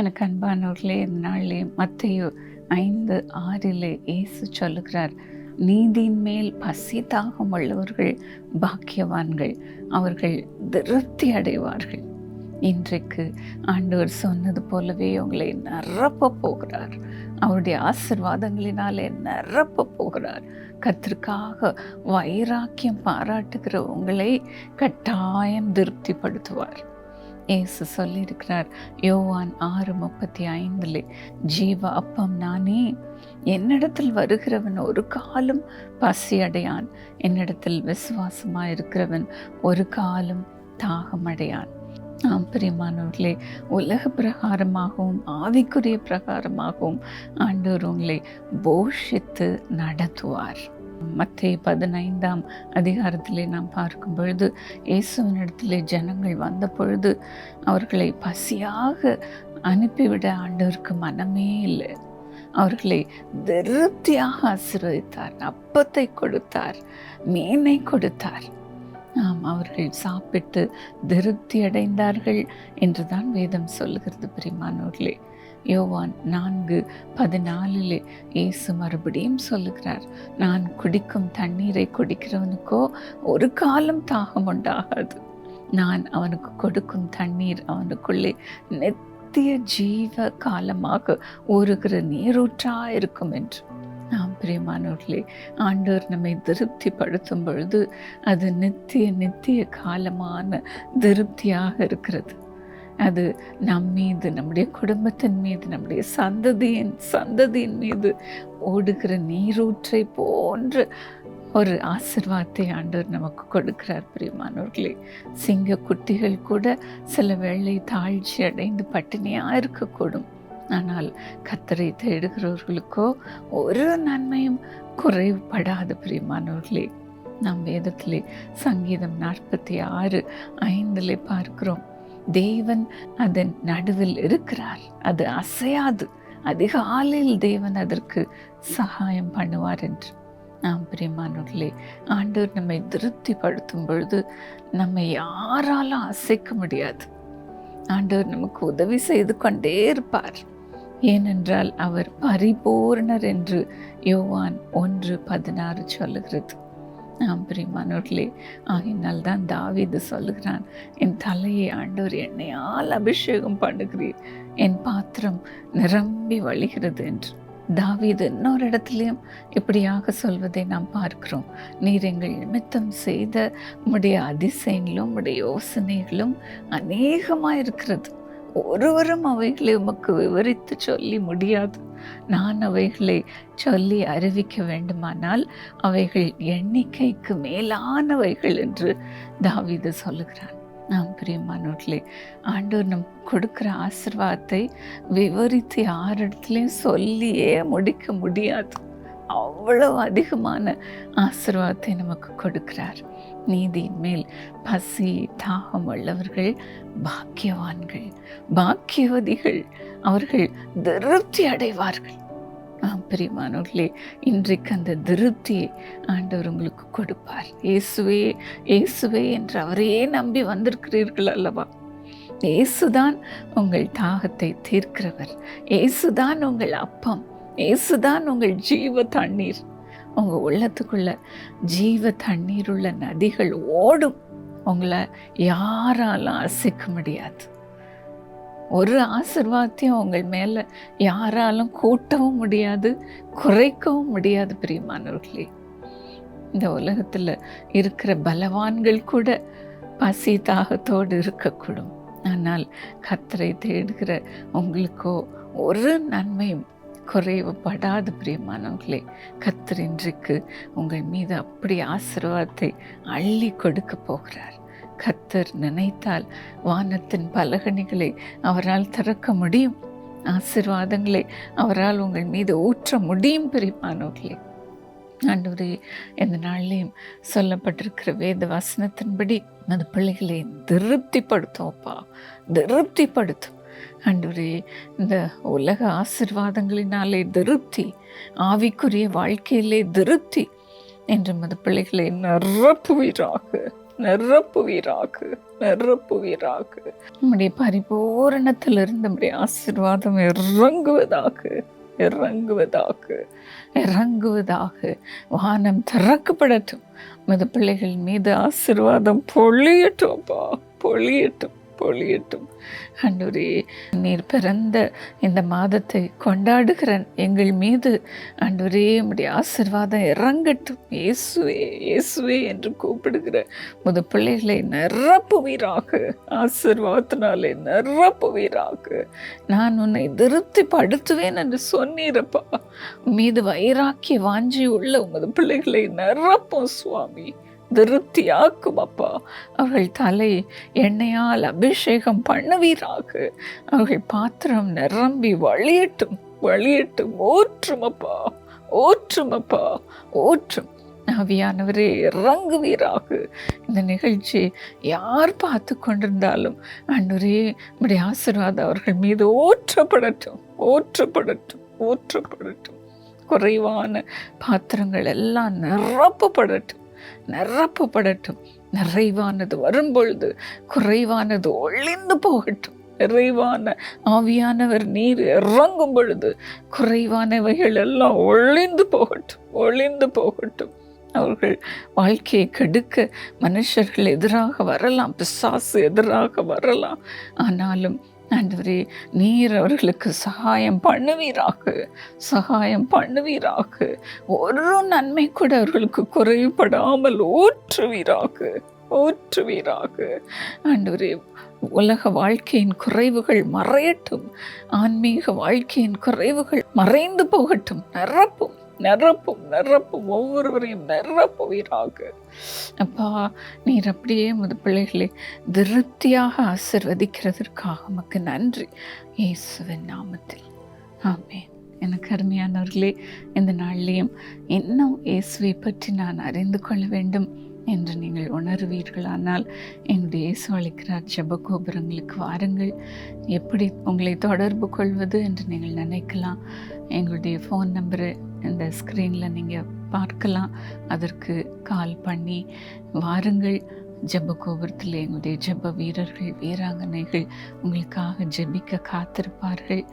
எனக்கு அன்பானவர்களே இந்த நாளிலே மத்தையோ ஐந்து ஆறிலே இயேசு சொல்லுகிறார் நீதியின் மேல் பசி தாகம் உள்ளவர்கள் பாக்கியவான்கள் அவர்கள் திருப்தி அடைவார்கள். இன்றைக்கு ஆண்டவர் சொன்னது போலவே உங்களை நிரப்ப போகிறார். அவருடைய ஆசிர்வாதங்களினாலே நிரப்ப போகிறார். கத்திற்காக வைராக்கியம் பாராட்டுகிற உங்களை கட்டாயம் திருப்திப்படுத்துவார். இயேசு சொல்லியிருக்கிறார் யோவான் ஆறு முப்பத்தி ஐந்தில் ஜீவ அப்பம் நானே என்னிடத்தில் வருகிறவன் ஒரு காலம் பசி அடையான் என்னிடத்தில் விசுவாசமாக இருக்கிறவன் ஒரு காலம் தாகமடையான். ஆம் பிரியமானவர்களே உலக பிரகாரமாகவும் ஆவிக்குரிய பிரகாரமாகவும் ஆண்டவர் உங்களை போஷித்து நடத்துவார். மத்திய பதினைந்தாம் அதிகாரத்திலே நாம் பார்க்கும் பொழுது இயேசுவனிடத்திலே ஜனங்கள் வந்த பொழுது அவர்களை பசியாக அனுப்பிவிட ஆண்டவருக்கு மனமே இல்லை. அவர்களை திருப்தியாக ஆசீர்வதித்தார் அப்பத்தை கொடுத்தார் மீனை கொடுத்தார். ஆம் அவர்கள் சாப்பிட்டு திருப்தி அடைந்தார்கள் என்றுதான் வேதம் சொல்லுகிறது பிரிமானோர்களே யோவான் நான்கு பதினாலிலே இயேசு மறுபடியும் சொல்லுகிறார் நான் குடிக்கும் தண்ணீரை குடிக்கிறவனுக்கோ ஒரு காலம் தாகம் உண்டாகாது. நான் அவனுக்கு கொடுக்கும் தண்ணீர் அவனுக்குள்ளே நித்திய ஜீவ காலமாக ஊறுகிற நீரூற்றா இருக்கும் என்று. பிரியமானவர்களே ஆண்டவர் நம்மை திருப்திப்படுத்தும் பொழுது அது நித்திய நித்திய காலமான திருப்தியாக இருக்கிறது. அது நம் மீது நம்முடைய குடும்பத்தின் மீது நம்முடைய சந்ததியின் சந்ததியின் மீது ஓடுகிற நீரூற்றை போன்ற ஒரு ஆசிர்வாதத்தை ஆண்டவர் நமக்கு கொடுக்கிறார் பிரியமானவர்களே. சிங்க குட்டிகள் கூட சில வேளை தாழ்ச்சி அடைந்து பட்டினியாக இருக்கக்கூடும். ஆனால் கத்தரை தேடுகிறவர்களுக்கோ ஒரு நன்மையும் குறைவுபடாது பிரியமானவர்களே. நம் வேதத்திலே சங்கீதம் நாற்பத்தி ஆறு ஐந்திலே பார்க்கிறோம். தேவன் அதன் நடுவில் இருக்கிறார். அது அசையாது. அதிகாலையில் தேவன் அதற்கு சகாயம் பண்ணுவார் என்று. நாம் பிரியமானவர்களே ஆண்டவர் நம்மை திருப்திப்படுத்தும் பொழுது நம்மை யாராலும் அசைக்க முடியாது. ஆண்டவர் நமக்கு உதவி செய்து கொண்டே இருப்பார். ஏனென்றால் அவர் பரிபூர்ணர் என்று யோவான் ஒன்று பதினாறு சொல்லுகிறது. நாம் பிரிமானோர்களே ஆகினால் தான் தாவீது சொல்லுகிறான் என் தலையை ஆண்டவர் என்னையால் அபிஷேகம் பண்ணுகிறீர். என் பாத்திரம் நிரம்பி வழிகிறது என்று. தாவீது இன்னொரு இடத்துலையும் இப்படியாக சொல்வதை நாம் பார்க்கிறோம். நீர் எங்கள் நிமித்தம் செய்த உடைய அதிசயங்களும் உடைய யோசனைகளும் அநேகமாக இருக்கிறது ஒருவரும் அவைகளை உமக்கு விவரித்து சொல்லி முடியாது. நான் அவைகளை சொல்லி அறிவிக்க வேண்டுமானால் அவைகள் எண்ணிக்கைக்கு மேலானவைகள் என்று தாவிது சொல்லுகிறான். நாம் பிரியமானவர்களே ஆண்டவர் நம் கொடுக்குற ஆசிர்வாதத்தை விவரித்து யாரிடத்துலையும் சொல்லியே முடிக்க முடியாது. அவ்வளோ அதிகமான ஆசிர்வாதத்தை நமக்கு கொடுக்கிறார். நீதியின் மேல் பசி தாகம் உள்ளவர்கள் பாக்கியவான்கள் பாக்கியவதிகள் அவர்கள் திருப்தி அடைவார்கள். ஆம் பிரியமானவர்களே இன்றைக்கு அந்த திருப்தியை ஆண்டவர் உங்களுக்கு கொடுப்பார். இயேசுவே இயேசுவே என்று அவரையே நம்பி வந்திருக்கிறீர்கள் அல்லவா? இயேசுதான் உங்கள் தாகத்தை தீர்க்கிறவர். இயேசுதான் உங்கள் அப்பம். இயேசுதான் உங்கள் ஜீவ தண்ணீர். உங்கள் உள்ளத்துக்குள்ள ஜீவ தண்ணீர் உள்ள நதிகள் ஓடும். உங்களை யாராலும் அசைக்க முடியாது. ஒரு ஆசிர்வாதத்தையும் உங்கள் மேலே யாராலும் கூட்டவும் முடியாது குறைக்கவும் முடியாது பிரியமானவர்களே. இந்த உலகத்தில் இருக்கிற பலவான்கள் கூட பசி தாகத்தோடு இருக்கக்கூடும். ஆனால் கத்தரை தேடுகிற உங்களுக்கோ ஒரு நன்மையும் குறைவுபடாத பிரியமானவர்களே கத்தர் இன்றைக்கு உங்கள் மீது அப்படி ஆசீர்வாதத்தை அள்ளி கொடுக்க போகிறார். கத்தர் நினைத்தால் வானத்தின் பலகணிகளை அவரால் திறக்க முடியும். ஆசிர்வாதங்களை அவரால் உங்கள் மீது ஊற்ற முடியும் பிரிப்பானவர்களே ஆண்டவரே இந்த நாள்லேயும் சொல்லப்பட்டிருக்கிற வேத வசனத்தின்படி அந்த பிள்ளைகளை திருப்திப்படுத்தோம்ப்பா திருப்திப்படுத்தும். அன்றுரே இந்த உலக ஆசிர்வாதங்களினாலே திருப்தி ஆவிக்குரிய வாழ்க்கையிலே திருப்தி. என்று மது பிள்ளைகளை நிரப்புவீராக நிரப்புவீராக நிரப்புவீராக. நம்முடைய பரிபூரணத்திலிருந்து நம்முடைய ஆசீர்வாதம் இறங்குவதாக இறங்குவதாக இறங்குவதாக வானம் திறக்கப்படட்டும். மது பிள்ளைகள் மீது ஆசீர்வாதம் பொழியட்டும்ப்பா பொழியட்டும். பொழியட்டும் அன்றுரே நீர் பிறந்த இந்த மாதத்தை கொண்டாடுகிறேன் எங்கள் மீது. ஆண்டவரே உடைய ஆசீர்வாதம் இறங்கட்டும். இயேசுவே இயேசுவே என்று கூப்பிடுகிற முது பிள்ளைகளை நிரப்புவீராக. ஆசிர்வாதத்தினாலே நிரப்புவீராக. நான் உன்னை திருப்தி படுத்துவேன் என்று சொன்னீரப்பா. மீது வைராக்கிய வாஞ்சி உள்ள உமது பிள்ளைகளை நிரப்பும் சுவாமி. திருப்தியாக்கும் அப்பா. அவள் தலை எண்ணெயால் அபிஷேகம் பண்ணுவீராக. அவர்கள் பாத்திரம் நிரம்பி வழியட்டும் வழியட்டும் ஓற்றும் அப்பா. ஓற்றும் அப்பா. ஓற்றும் ஆவியானவரே இறங்குவீராக. இந்த நிகழ்ச்சி யார் பார்த்து கொண்டிருந்தாலும் அன்றுரே இப்படி ஆசீர்வாதம் அவர்கள் மீது ஓற்றப்படட்டும் ஓற்றப்படட்டும் ஓற்றப்படட்டும் குறைவான பாத்திரங்கள் எல்லாம் நிரப்பப்படட்டும். நிரப்பப்படட்டும். நிறைவானது வரும்பொழுது குறைவானது ஒளிந்து போகட்டும். நிறைவான ஆவியானவர் நீர் இறங்கும் பொழுது குறைவானவைகள் எல்லாம் ஒளிந்து போகட்டும். ஒளிந்து போகட்டும். அவர்கள் வாழ்க்கையை கெடுக்க மனுஷர்கள் எதிராக வரலாம். பிசாசு எதிராக வரலாம். ஆனாலும் ஆண்டவரே நீர் அவர்களுக்கு சகாயம் பண்ணுவீராக. சகாயம் பண்ணுவீராக. ஒரு நன்மை கூட அவர்களுக்கு குறைபடாமல் ஊற்றுவீராக. ஊற்றுவீராக. ஆண்டவரே உலக வாழ்க்கையின் குறைவுகள் மறையட்டும். ஆன்மீக வாழ்க்கையின் குறைவுகள் மறைந்து போகட்டும். நிரப்பும். நிரப்பும் நிரப்பும் ஒவ்வொருவரையும் நிரப்புவீராக அப்பா நீர் அப்படியே முது பிள்ளைகளை திருப்தியாக ஆசிர்வதிக்கிறதற்காக உமக்கு நன்றி. இயேசுவின் நாமத்தில். ஆமே எனக்கு அருமையானவர்களே இந்த நாள்லேயும் இன்னும் இயேசுவை பற்றி நான் அறிந்து கொள்ள வேண்டும் என்று நீங்கள் உணர்வீர்களானால் எங்களுடைய இயேசு அழைக்கிறார் ஜப கோபுரங்களுக்கு வாருங்கள். எப்படி உங்களை தொடர்பு கொள்வது என்று நீங்கள் நினைக்கலாம் எங்களுடைய ஃபோன் நம்பரு இந்த ஸ்க்ரீனில் நீங்கள் பார்க்கலாம். அதற்கு கால் பண்ணி வாருங்கள் ஜெப கோபுரத்தில் எங்களுடைய ஜெப வீரர்கள் வீராங்கனைகள் உங்களுக்காக ஜெபிக்க காத்திருப்பார்கள்.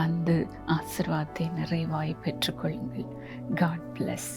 வந்து ஆசிர்வாதத்தை நிறைவாய் பெற்றுக்கொள்ளுங்கள். God plus